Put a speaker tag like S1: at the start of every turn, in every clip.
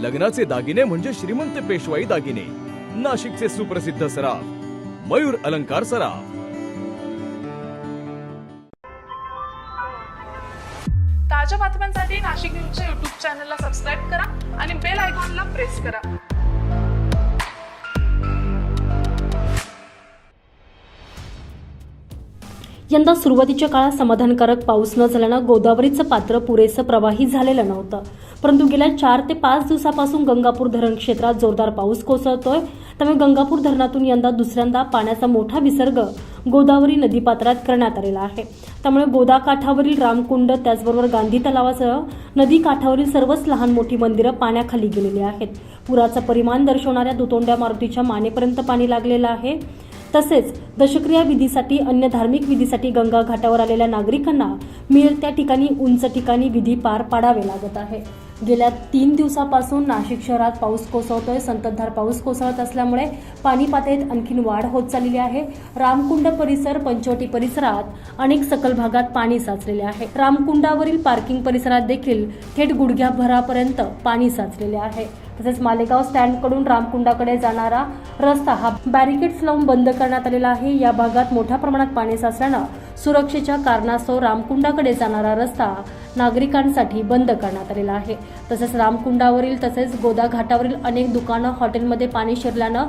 S1: लग्नाचे दागिने म्हणजे श्रीमंत पेशवाई दागिने. नाशिकचे सुप्रसिद्ध सराफ मयूर अलंकार सराफ.
S2: ताज्या बातम्यांसाठी नाशिक न्यूजच्या युट्यूब चॅनलला सबस्क्राईब करा आणि बेल आयकॉनला प्रेस करा.
S3: यंदा सुरुवातीच्या काळात समाधानकारक पाऊस न झाल्यानं गोदावरीचं पात्र पुरेसं प्रवाही झालेलं नव्हतं. परंतु गेल्या चार ते पाच दिवसापासून गंगापूर धरण क्षेत्रात जोरदार पाऊस कोसळतोय. त्यामुळे गंगापूर धरणातून यंदा दुसऱ्यांदा पाण्याचा मोठा विसर्ग गोदावरी नदीपात्रात करण्यात आलेला आहे. त्यामुळे गोदाकाठावरील रामकुंड त्याचबरोबर गांधी तलावासह नदी काठावरील सर्वच लहान मोठी मंदिरं पाण्याखाली गेलेली आहेत. पुराचं परिमाण दर्शवणाऱ्या दुतोंड्या मारुतीच्या मानेपर्यंत पाणी लागलेलं आहे. तसेच दशक्रिया विधीसाठी अन्य धार्मिक विधीसाठी गंगा घाटावर आलेल्या नागरिकांना मिळेल त्या ठिकाणी उंच ठिकाणी विधी पार पाडावे लागत आहे. गेल्या तीन दिवसापासून नाशिक शहरात पाऊस कोसळतोय संततधार पाऊस कोसळत असल्यामुळे पाणी पातळीत आणखीन वाढ होत चाललेली आहे. रामकुंड परिसर पंचवटी परिसरात अनेक सकल भागात पाणी साचलेले आहे. रामकुंडावरील पार्किंग परिसरात देखील थेट गुडघ्याभरापर्यंत पाणी साचलेले आहे. तसेच मालेगाव स्टँडकडून रामकुंडाकडे जाणारा रस्ता हा बॅरिकेड्स लावून बंद करण्यात आलेला आहे. या भागात मोठ्या प्रमाणात पाणी साचल्यानं सुरक्षेच्या कारणास्तव रामकुंडाकडे जाणारा रस्ता नागरिकांसाठी बंद करण्यात आलेला आहे. तसेच रामकुंडावरील तसेच गोदा घाटावरील अनेक दुकानं हॉटेलमध्ये पाणी शिरल्यानं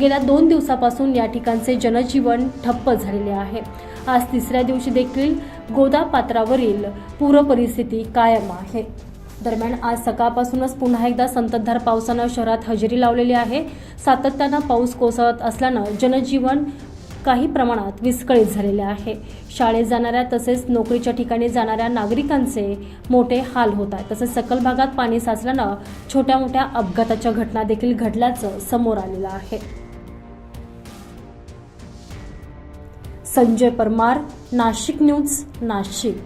S3: गेल्या दोन दिवसापासून या ठिकाणचे जनजीवन ठप्प झालेले आहे. आज तिसऱ्या दिवशी देखील गोदा पात्रावरील पूरपरिस्थिती कायम आहे. दरम्यान आज सकाळपासूनच पुन्हा एकदा संततधार पावसानं शहरात हजेरी लावलेली आहे. सातत्यानं पाऊस कोसळत असल्यानं जनजीवन काही प्रमाणात विस्कळीत झालेले आहे. शाळेत जाणाऱ्या तसेच नोकरीच्या ठिकाणी जाणाऱ्या नागरिकांचे मोठे हाल होत आहेत तसेच सकल भागात पाणी साचल्यानं छोट्या मोठ्या अपघाताच्या घटना देखील घडल्याचं समोर आलेलं आहे. संजय परमार नाशिक न्यूज नाशिक.